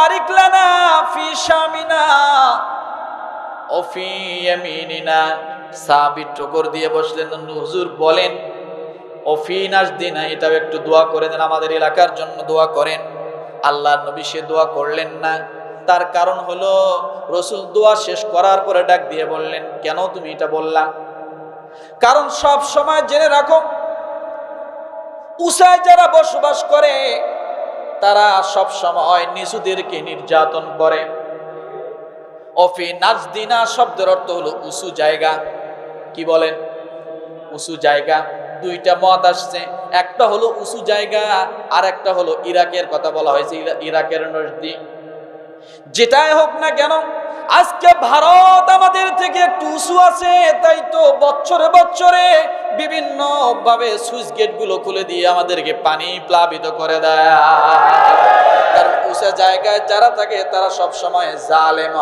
বারিক টকর দিয়ে বসলেন বলেন এটাও একটু দোয়া করে দেন, আমাদের এলাকার জন্য দোয়া করেন। আল্লাহ নবী সে দোয়া করলেন না। তার কারণ দোয়া শেষ করার পরে ডাক দিয়ে বললেন, কেন তুমি এটা বললা? কারণ সব সময় জেনে রাখো উষায় যারা বসবাস করে তারা সব সময় নিচুদেরকে নির্যাতন করে। অফি নাজদিনা শব্দের অর্থ হলো উঁচু জায়গা। কি বলেন? উঁচু জায়গা। দুইটা মত আসছে। একটা হলো উঁচু জায়গা আর একটা হলো ইরাকের কথা বলা হয়েছে। ইরা- ইরাকের নজদি যেটাই হোক না কেন আজকে ভারত আমাদের থেকে একটু উঁচু আছে, তাই তো বছরে বছরে বিভিন্ন ভাবে সুইচ গেটগুলো খুলে দিয়ে আমাদেরকে পানি প্লাবিত করে দেয়। কারণ জায়গায় যারা থাকে, তারা সব সময় জালেম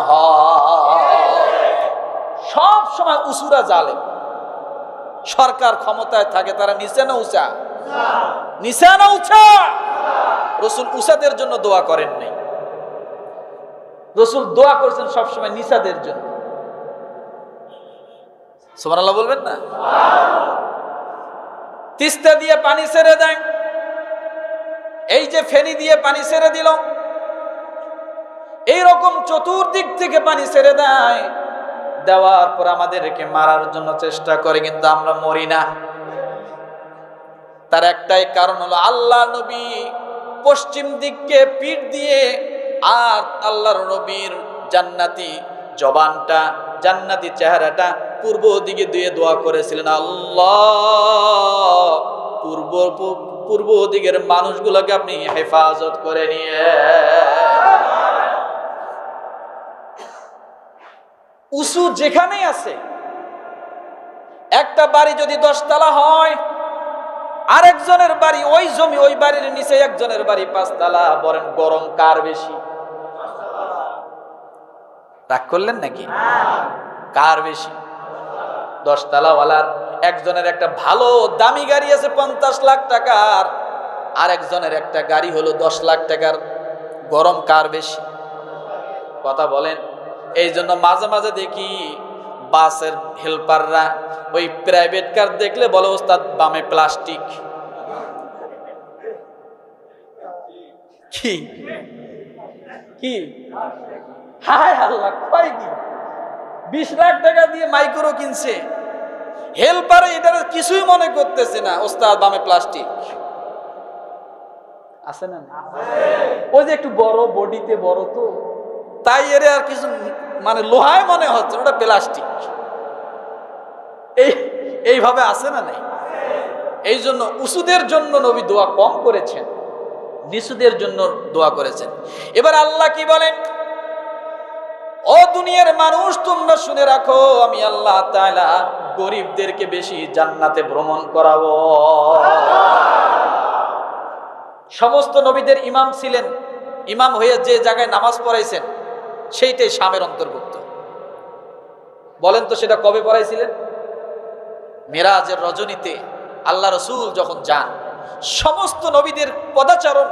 সব সময় উঁচুরা জালেম। সরকার ক্ষমতায় থাকে, তারা নিচে না উঁচা? নিচে না উঁচা? রসুল উষাদের জন্য দোয়া করেন নাই। রসুল দোয়া করছেন সবসময় নিসাদের জন্য। বলবেন না? তিস্তা দিয়ে পানি ছেড়ে দেয়। এই যে ফেনি দিয়ে পানি ছেড়ে দিল। এই রকম চতুর্দিক থেকে পানি ছেড়ে দেয়। দেওয়ার পর আমাদেরকে মারার জন্য চেষ্টা করে, কিন্তু আমরা মরি না। তার একটাই কারণ হলো আল্লাহ নবী পশ্চিম দিককে পিঠ দিয়ে আর আল্লাহর নবীর জান্নাতি জবানটা, জান্নাতি চেহারাটা পূর্ব দিকে দিয়ে দোয়া করেছিলেন, আল্লাহ, পূর্ব পূর্ব দিকের মানুষগুলোকে আপনি হেফাজত করে নিয়ে। উঁচু যেখানেই আছে, একটা বাড়ি যদি দশতলা হয়, আরেকজনের বাড়ি ওই জমি, ওই বাড়ির নিচে একজনের বাড়ি পাঁচতলা, বলেন গরম কার বেশি? রাগ করলেন নাকি? কার বেশি? দশতলা ওয়ালার একজনের একটা ভালো দামি গাড়ি আছে পঞ্চাশ লাখ টাকার আর একজনের একটা গাড়ি হলো দশ লাখ টাকার। গরম কার বেশি? কথা বলেন। এই জন্য মাঝে মাঝে দেখি বাসের হেল্পাররা ওই প্রাইভেট কার দেখলে বলে, ওস্তাদ, বামে প্লাস্টিক কি? কি? হায় আল্লাহ, কয় কি বিশ লাখ টাকা দিয়ে মাইক্রো কিনছে। হেল্পার এটা কিছুই মনে করতেছে না, ওস্তাদ, বামে প্লাস্টিক। আছে না ওই যে একটু বড় বডিতে বড় তো, তাই এর আর কিছু মানে লোহায় মনে হচ্ছে ওটা প্লাস্টিক। এই, এইভাবে আছে না নাই? এই জন্য উসুদের জন্য নবী দোয়া কম করেছেন, নিসুদের জন্য দোয়া করেছেন। এবার আল্লাহ কি বলেন? ও দুনিয়ার মানুষ, তোমরা শুনে রাখো, আমি আল্লাহ তাআলা গরিবদেরকে বেশি জান্নাতে ভ্রমণ করাবো। সমস্ত নবীদের ইমাম ছিলেন। ইমাম হয়ে যে জায়গায় নামাজ পড়াইছেন, সেইটাই শামের অন্তর্ভুক্ত। বলেন তো সেটা কবে পড়াইছিলেন? মেরাজের রজনীতে আল্লাহ রসুল যখন যান, সমস্ত নবীদের পদাচারণ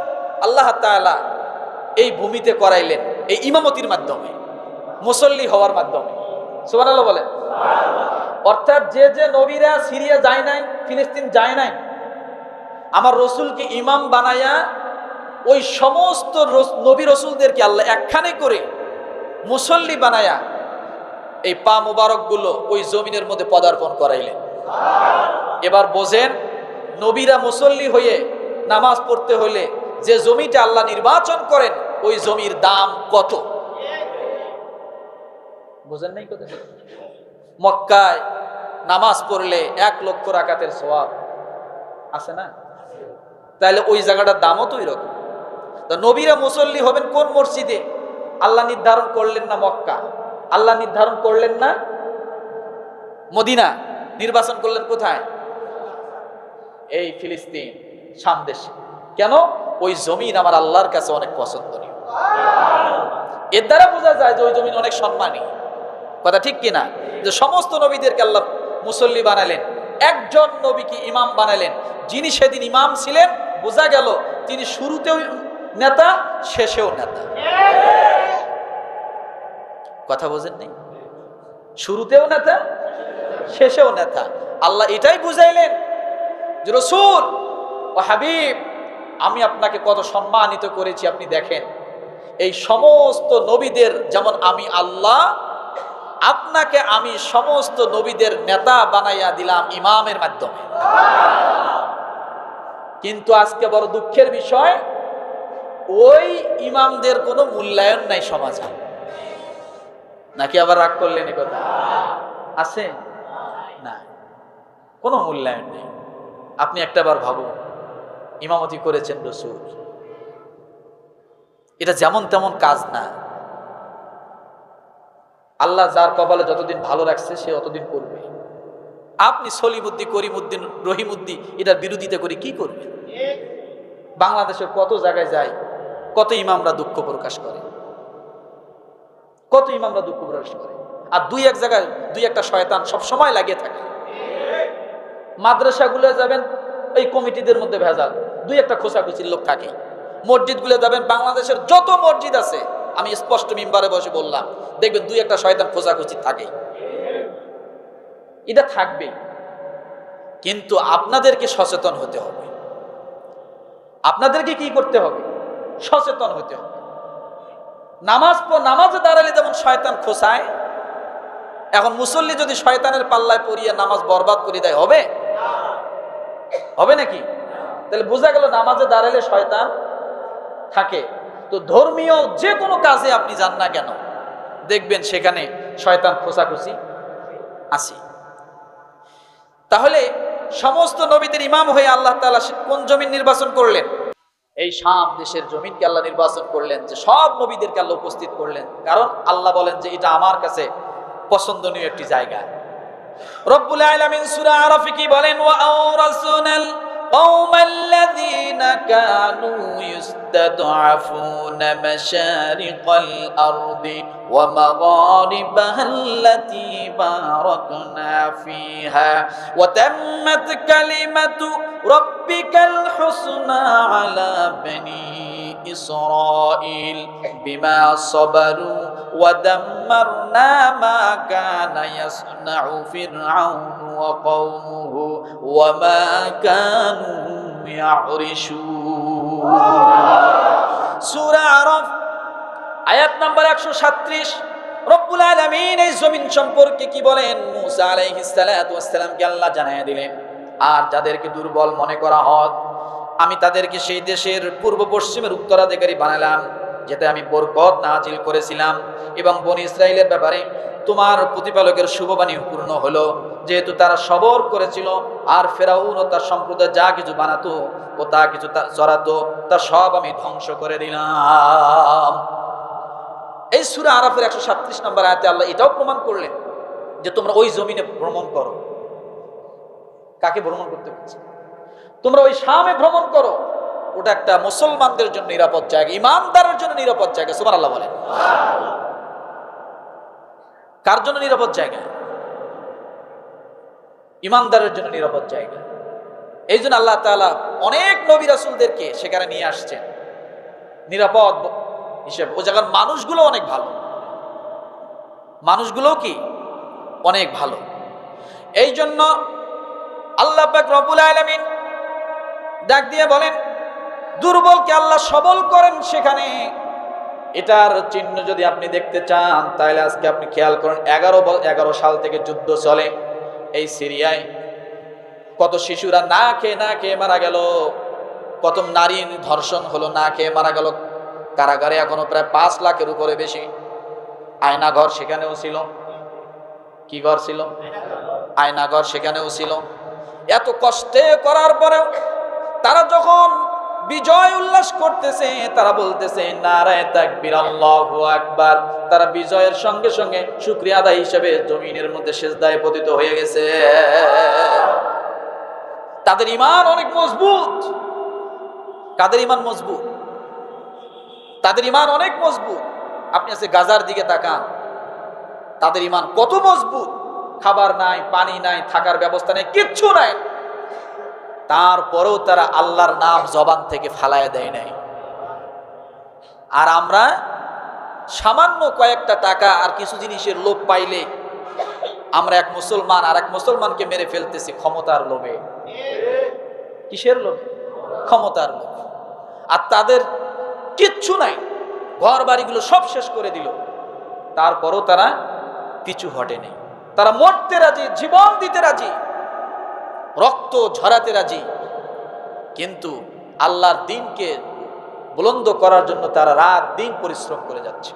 আল্লাহ তাআলা এই ভূমিতে করাইলেন, এই ইমামতির মাধ্যমে। মুসল্লি হওয়ার মাধ্যমে। সুবহানাল্লাহ বলেন। অর্থাৎ যে যে নবীরা সিরিয়া যায় নাই, ফিলিস্তিন যায় নাই, আমার রসুলকে ইমাম বানায়া ওই সমস্ত নবী রসুলদেরকে আল্লাহ একখানে করে মুসল্লি বানায়া এই পা মুবারকগুলো ওই জমিনের মধ্যে পদার্পণ করাইলেন। এবার বোঝেন, নবীরা মুসল্লি হয়ে নামাজ পড়তে হলে যে জমিটা আল্লাহ নির্বাচন করেন, ওই জমির দাম কত? বোঝেন নাই কথা? মক্কায় নামাজ পড়লে এক লক্ষ রাকাতের সোয়াব আছে না? তাহলে ওই জায়গাটার দামও তো এরকম। তা নবীরা মুসল্লি হবেন কোন মসজিদে? আল্লাহ নির্ধারণ করলেন না মক্কা। আল্লাহ নির্ধারণ করলেন না মদিনা। নির্বাচন করলেন কোথায়? এই ফিলিস্তিন সামদেশে কেন? ওই জমিন আমার আল্লাহর কাছে অনেক পছন্দনীয়। এর দ্বারা বোঝা যায় যে ওই জমিন অনেক সম্মানী। কথা ঠিক কিনা? যে সমস্ত নবীদেরকে আল্লাহ মুসল্লি বানালেন, একজন নবীকে ইমাম বানালেন, যিনি সেদিন ইমাম ছিলেন, বোঝা গেল তিনি শুরুতেও নেতা, শেষেও নেতা। কথা বোঝেন নেই শুরুতেও নেতা, শেষেও নেতা। আল্লাহ এটাই বুঝাইলেন যে, রসুল ও হাবিব, আমি আপনাকে কত সম্মানিত করেছি, আপনি দেখেন। এই সমস্ত নবীদের, যেমন আমি আল্লাহ আপনাকে আমি সমস্ত নবীদের নেতা বানাইয়া দিলাম ইমামের মাধ্যমে। কিন্তু আজকে বড় দুঃখের বিষয়, ওই ইমামদের কোনো মূল্যায়ন নাই সমাজে। নাকি আবার রাগ করলেন কথা? আছে? না। কোনো মূল্যায়ন নেই। আপনি একটাবার ভাবুন, ইমামতি করেছেন রসুল। এটা যেমন তেমন কাজ না। আল্লাহ যার কপালে যতদিন ভালো রাখছে, সে অতদিন করবে। আপনি সলিমুদ্দি, করিমুদ্দিন, রহিমুদ্দি এটার বিরোধিতা করে কি করবেন বাংলাদেশের কত জায়গায় যায়, কত ইমামরা দুঃখ প্রকাশ করে। কত ইমামরা দুঃখ প্রকাশ করে। আর দুই এক জায়গায় দুই একটা শয়তান সব সময় লাগিয়ে থাকে। মাদ্রাসাগুলো যাবেন এই কমিটিদের মধ্যে ভেজাল। দুই একটা খোঁচাখুচির লোক থাকে মসজিদগুলো যাবেন, বাংলাদেশের যত মসজিদ আছে আমি স্পষ্ট মিম্বারে বসে বললাম দেখবেন দুই একটা শয়তান খোঁচাখুচি থাকে। এটা থাকবে। কিন্তু আপনাদেরকে সচেতন হতে হবে। আপনাদেরকে কি করতে হবে? সচেতন হতে হবে। নামাজ নামাজে দাঁড়ালে যেমন শয়তান খোসায় এখন মুসল্লি যদি শয়তানের পাল্লায় পড়িয়ে নামাজ বরবাদ করে দেয়, হবে? হবে নাকি? তাহলে বোঝা গেল নামাজে দাঁড়ালে শয়তান থাকে। তো ধর্মীয় যে কোনো কাজে আপনি যান না কেন? দেখবেন সেখানে শয়তান খোসাখুসি আসি তাহলে সমস্ত নবীদের ইমাম হয়ে আল্লাহ তালা কোন জমিন নির্বাচন করলেন? এই শাম দেশের জমিনকে আল্লাহ নির্বাচন করলেন, যে সব নবীদেরকে আল্লাহ উপস্থিত করলেন। কারণ আল্লাহ বলেন যে এটা আমার কাছে পছন্দনীয় একটি জায়গা। রব্বুল আলামিন সূরা আরাফে কি বলেন? ওয়া আওরাসনাল قوم الذين كانوا يستضعفون مشارق الأرض ومغاربها التي باركنا فيها. وتمت كلمة ربك الحسنى على بني إسرائيل بما صبروا ودمرنا ما كان يصنع فرعون وقومه وما كانوا يعرشون سورة عرف আয়াত নাম্বার একশো সাত্রিশ রব্বুল আলমিন এই জমিন সম্পর্কে কি বলেন মুসা আলাইহিসালামকে আল্লাহ জানাই দিলেন আর যাদেরকে দুর্বল মনে করা হয় আমি তাদেরকে সেই দেশের পূর্ব পশ্চিমের উত্তরাধিকারী বানালাম যেটা আমি বরকত নাজিল করেছিলাম। এবং বনি ইসরায়েলের ব্যাপারে তোমার প্রতিপালকের শুভবাণী পূর্ণ হলো। যেহেতু তারা সবর করেছিল, আর ফেরাউন ও তার সম্প্রদায় যা কিছু বানাতো ও তা কিছু চড়াতো তা সব আমি ধ্বংস করে দিলাম। এই সুরা আরাফের একশো সাতত্রিশ নম্বর আয়াতে আল্লাহ এটাও প্রমাণ করলেন যে তোমরা ওই জমিনে ভ্রমণ করো। কাকে ভ্রমণ করতে বলছে? তোমরা ওই শামে ভ্রমণ করো। ওটা একটা মুসলমানদের জন্য নিরাপদ জায়গা, ইমানদারের জন্য নিরাপদ জায়গা সুমার আল্লাহ বলেন। কার জন্য নিরাপদ জায়গা? ইমানদারের জন্য নিরাপদ জায়গা। এই জন্য আল্লাহ তাআলা অনেক নবী রাসুলদেরকে সেখানে নিয়ে আসছেন। নিরাপদ হিসেবে। ও জায়গার মানুষগুলো অনেক ভালো। মানুষগুলো কি? অনেক ভালো। এই জন্য আল্লাহ পাক রব্বুল আলামিন ডাক দিয়ে বলেন দুর্বলকে আল্লাহ সবল করেন সেখানে। এটার চিহ্ন যদি আপনি দেখতে চান, তাহলে আজকে আপনি খেয়াল করেন, এগারো এগারো সাল থেকে যুদ্ধ চলে এই সিরিয়ায়। কত শিশুরা না খেয়ে না খেয়ে মারা গেল। কত নারী ধর্ষণ হলো, না খেয়ে মারা গেল। কারাগারে এখনও প্রায় পাঁচ লাখের উপরে বেশি। আয়না ঘর সেখানেও ছিল। কি ঘর ছিল? আয়না ঘর সেখানেও ছিল। এত কষ্টে করার পরেও তারা যখন বিজয় উল্লাস করতেছে, তারা বলতেছে, নারায় তাকবীর, আল্লাহু আকবার। তারা বিজয়ের সঙ্গে সঙ্গে শুকরিয়া আদায় হিসেবে জমিনের মধ্যে সেজদায় পতিত হয়ে গেছে। তাদের ইমান অনেক মজবুত। কাদের ইমান মজবুত? তাদের ইমান অনেক মজবুত। আপনি আছে গাজার দিকে তাকান। তাদের ইমান কত মজবুত? খাবার নাই, পানি নাই, থাকার ব্যবস্থা নেই, কিচ্ছু নাই। তারপরেও তারা আল্লাহর নাম জবান থেকে ফালায় দেয় নাই। আর আমরা সামান্য কয়েকটা টাকা আর কিছু জিনিসের লোভ পাইলে আমরা এক মুসলমান আর এক মুসলমানকে মেরে ফেলতেছি ক্ষমতার লোভে। কিসের লোভ? ক্ষমতার লোভ। আর তাদের কিচ্ছু নাই। ঘর বাড়িগুলো সব শেষ করে দিল। তারপরও তারা পিছু হটেনি। তারা মরতে রাজি, জীবন দিতে রাজি। রক্ত ঝরাতে রাজি। কিন্তু আল্লাহর দিনকে বুলন্দ করার জন্য তারা রাত দিন পরিশ্রম করে যাচ্ছে।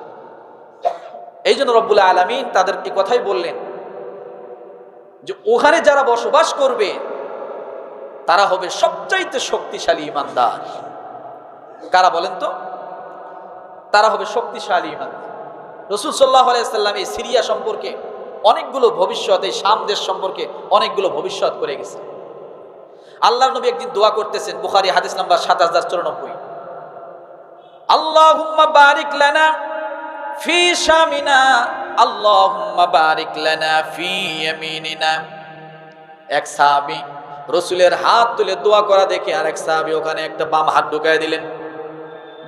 এই জন্য রব্বুল আলমিন তাদের এই কথাই বললেন যে, ওখানে যারা বসবাস করবে, তারা হবে সবচাইতে শক্তিশালী ইমানদার। কারা বলেন তো? তারা হবে শক্তিশালী ইমানদার। রসুল সাল্লাহ আলাইসাল্লাম এই সিরিয়া সম্পর্কে অনেকগুলো ভবিষ্যৎ, এই শাম দেশ সম্পর্কে অনেকগুলো ভবিষ্যৎ করে গেছে। আল্লাহ নবী একদিন দোয়া করতেছেন, বুখারি হাদিস নাম্বার সাত হাজার চুরানব্বই। এক রসুলের হাত তুলে দোয়া করা দেখে আর এক ওখানে একটা বাম হাত দিলেন।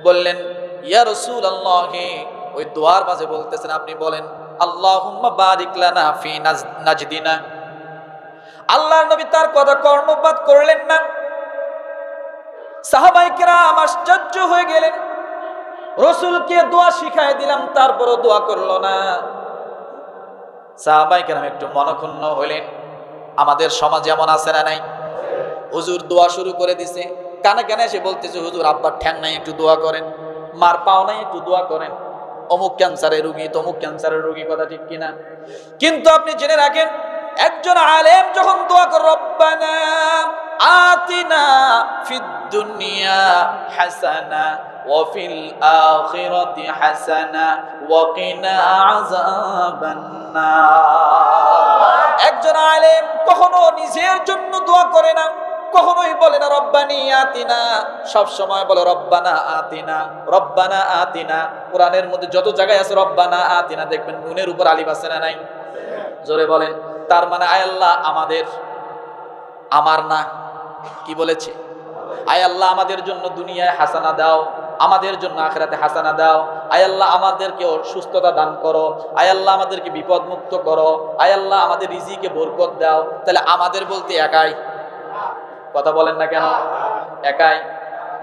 বললেন, ইয়া রসুল আল্লাহে ওই দোয়ার মাঝে বলতেছেন, আপনি বলেন, আল্লাহুম্মা বারিক লানা ফি নাজ- নাজদিনা। আল্লাহর নবী তার কথা কর্ণপাত করলেন না। সাহাবাইকেরা আশ্চর্য হয়ে গেলেন। রসুলকে দোয়া শিখাই দিলাম, তারপরও দোয়া করল না। সাহাবাইকেরাম একটু মনক্ষুণ্ণ হলেন আমাদের সমাজ এমন আছে না নাই? হুজুর দোয়া শুরু করে দিছে। কানে কানে এসে বলতেছে, হুজুর আব্বার ঠ্যাং নাই, একটু দোয়া করেন। মার পাও নাই, একটু দোয়া করেন। অমুক ক্যান্সারের রুগী, তমুক ক্যান্সারের রুগী, কথা ঠিক কিনা? কিন্তু আপনি জেনে রাখেন একজন আলেম যখন দোয়া করে রব্বানা আতিনা ফিদ দুনিয়া হাসানা وفي الآخرة حسنة وقنا عذاب النار একজন আলেম কখনো নিজের জন্য দোয়া করে না কখনোই বলে না রব্বানি আতিনা সব সময় বলে রব্বানা আতিনা রব্বানা আতিনা কোরআনের মধ্যে যত জায়গায় আছে রব্বানা আতিনা দেখবেন নুনের উপর আলিফ আছে না নাই জোরে বলেন তার মানে আয় আল্লাহ, আমাদের, আমার না, কি বলেছে? আয় আল্লাহ, আমাদের জন্য দুনিয়ায় হাসানা দাও, আমাদের জন্য আখেরাতে হাসানা দাও। আয় আল্লাহ আমাদেরকে সুস্থতা দান করো। আয় আল্লাহ, আমাদেরকে বিপদ মুক্ত করো। আয় আল্লাহ, আমাদের রিজিকে বরকত দাও। তাহলে আমাদের বলতে একাই। কথা বলেন না কেন? একাই।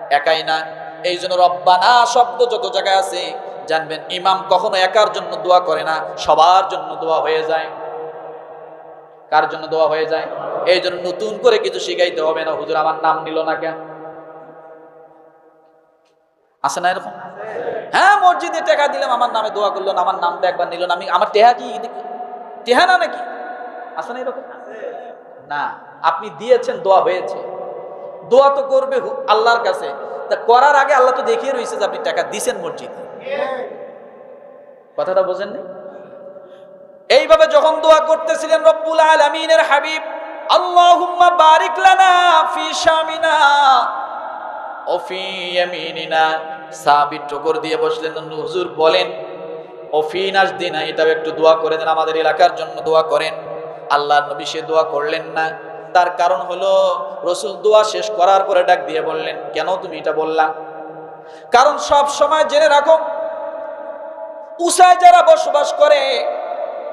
একাই না। এই জন্য রব্বানা শব্দ যত জায়গায় আছে, জানবেন, ইমাম কখনো একার জন্য দোয়া করে না, সবার জন্য দোয়া হয়ে যায়। কার জন্য দোয়া হয়ে যায়? এই জন্য নতুন করে কিছু শিখাইতে হবে না। হুজুর আমার নাম নিল না কেন? আছে না এরকম? হ্যাঁ মসজিদে টাকা দিলাম আমার নামে দোয়া করল আমার নামটা একবার নিল না। আমি আমার টেহা কি? টেহা না নাকি আছে না এরকম? না। আপনি দিয়েছেন দোয়া হয়েছে। দোয়া তো করবে আল্লাহর কাছে। তা করার আগে আল্লাহ তো দেখিয়ে রয়েছে যে আপনি টাকা দিছেন মসজিদে। কথাটা বোঝেননি? এইভাবে যখন দোয়া করতেছিলেন রব্বুল আলামিনের হাবিব, আল্লাহুম্মা বারিক লানা ফি শামিনা ও ফি ইয়ামিনিনা। সাবিত টকর দিয়ে বসলেন। হুজুর বলেন, ও ফি নাজদিনা, এটাও একটু দোয়া করে দেন, আমাদের এলাকার জন্য দোয়া করেন। আল্লাহর নবী সে দোয়া করলেন না। তার কারণ হলো, রসুল দোয়া শেষ করার পরে ডাক দিয়ে বললেন, কেন তুমি এটা বললা? কারণ সব সময় জেনে রাখো উষায় যারা বসবাস করে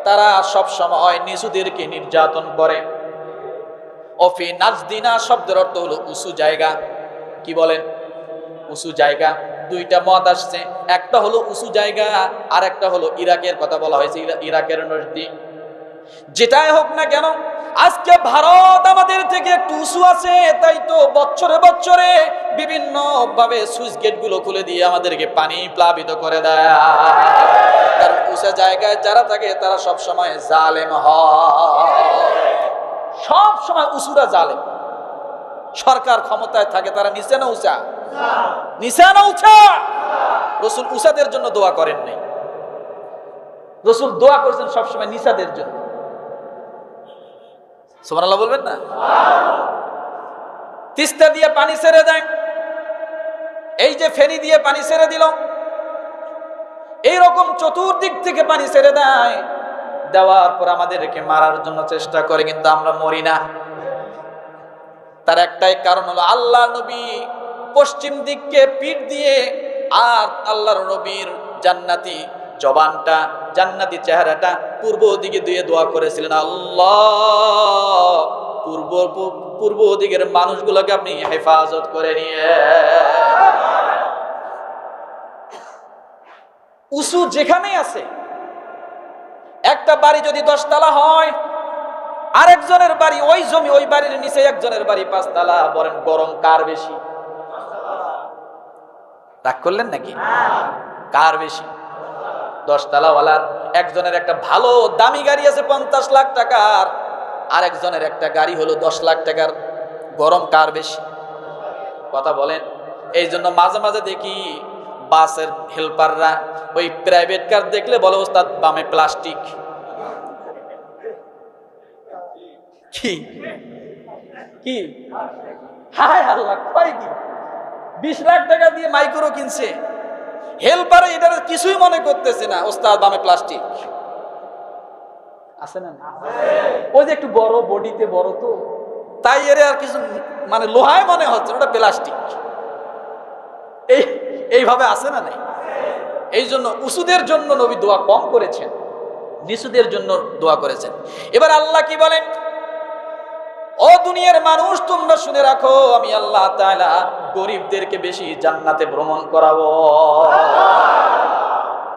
তারা সব সময় নিচুদেরকে নির্যাতন করে। অফি নাজদিনা শব্দের অর্থ হলো উঁচু জায়গা। কি বলেন? উঁচু জায়গা। দুইটা মত আসছে। একটা হলো উঁচু জায়গা আর একটা হলো ইরাকের কথা বলা হয়েছে। ইরাকের নদী। যেটাই হোক না কেন আজকে ভারত আমাদের থেকে একটু উঁচু আছে, তাই তো বছরে বছরে বিভিন্ন ভাবে সুইচ গেটগুলো খুলে দিয়ে আমাদেরকে পানি প্লাবিত করে দেয়। কারণ উঁচা জায়গায় যারা থাকে, তারা সব সময় জালেম সব সময় উঁচুরা জালেম। সরকার ক্ষমতায় থাকে, তারা নিচে না উঁচা? নিচে না উঁচা? রসুল উষাদের জন্য দোয়া করেন নাই। রসুল দোয়া করছেন সবসময় নিসাদের জন্য। সুবহানাল্লাহ বলবেন না? তিস্তা দিয়ে পানি ছেড়ে দেয়। এই যে ফেনি দিয়ে পানি ছেড়ে দিল। এইরকম চতুর্দিক থেকে পানি ছেড়ে দেয়। দেওয়ার পর আমাদেরকে মারার জন্য চেষ্টা করে, কিন্তু আমরা মরি না। তার একটাই কারণ হলো আল্লাহ নবী পশ্চিম দিককে পিঠ দিয়ে আর আল্লাহর নবীর জান্নাতি জবানটা, জান্নাতি চেহারাটা পূর্ব দিকে দিয়ে দোয়া করেছিলেন, আল্লাহ, পূর্ব পূর্ব দিকের মানুষগুলোকে আপনি হেফাজত করে নিয়ে। উঁচু যেখানেই আছে, একটা বাড়ি যদি দশতলা হয়, আরেকজনের বাড়ি ওই জমি, ওই বাড়ির নিচে একজনের বাড়ি পাঁচতলা বলেন গরম কার বেশি? রাগ করলেন নাকি? কার বেশি? দশতলাওয়ালার একজনের একটা ভালো দামি গাড়ি আছে পঞ্চাশ লাখ টাকার আর একজনের একটা গাড়ি হলো দশ লাখ টাকার, গরম কার বেশি? কথা বলেন। এই জন্য মাঝে মাঝে দেখি বাসের হেল্পাররা ওই প্রাইভেট কার দেখলে বলে, ওস্তাদ, বামে প্লাস্টিক কি? কি? হায় আল্লাহ, কয় বিশ লাখ টাকা দিয়ে মাইক্রো কিনছে। হেল্পারে এটা কিছুই মনে করতেছে না। ওস্তাদ বামে প্লাস্টিক আছে না? ওই যে একটু বড় বডিতে বড় তো। তাই এর আর কিছু মানে লোহায় মনে হচ্ছে ওটা প্লাস্টিক এই এইভাবে আছে না নাই? এই জন্য উসুদের জন্য নবী দোয়া কম করেছেন। নিসুদের জন্য দোয়া করেছেন। এবার আল্লাহ কি বলেন? ও দুনিয়ার মানুষ তোমরা শুনে রাখো আমি আল্লাহ তাআলা গরিবদেরকে বেশি জান্নাতে ভ্রমণ করাবো।